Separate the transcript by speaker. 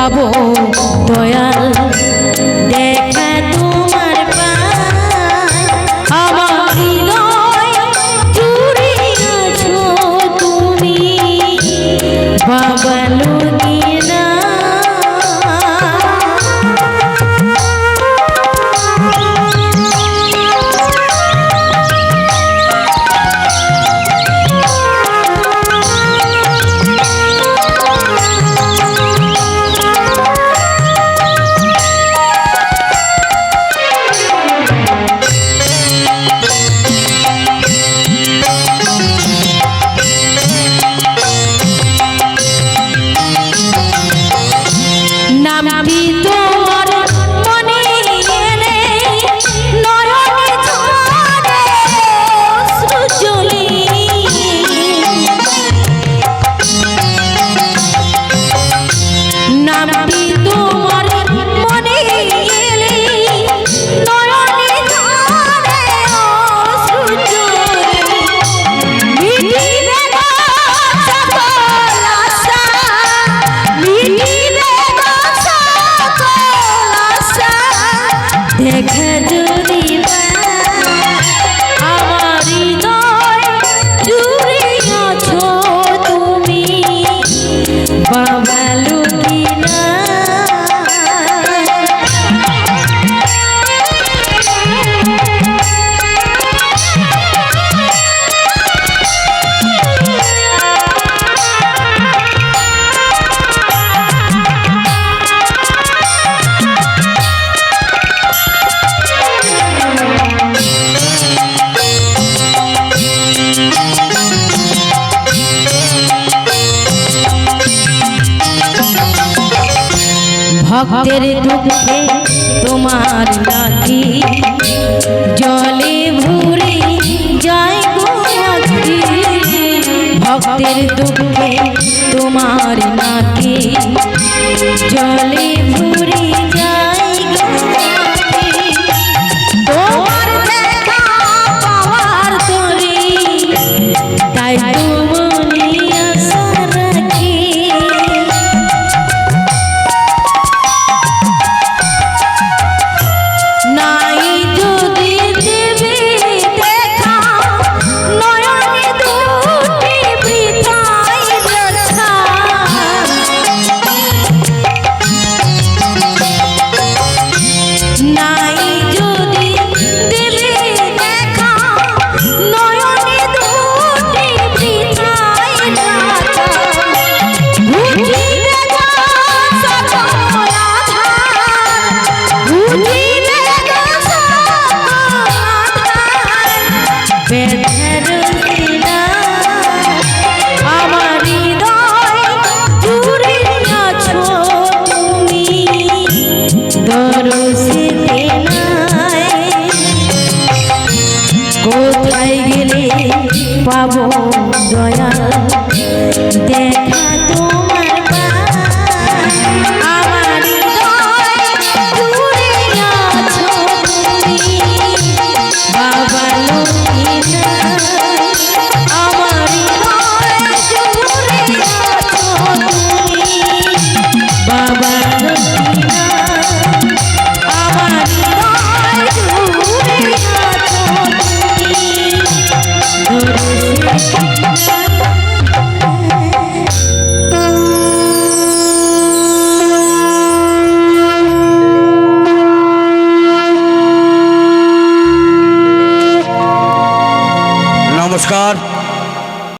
Speaker 1: পাবো দয়াল। ভক্তের দুঃখে তোমার নাকি জলে ভুরে যায় ভক্তের দুঃখে তোমার নাকি জলে ভুরে যায় জয়া দেখা नमस्कार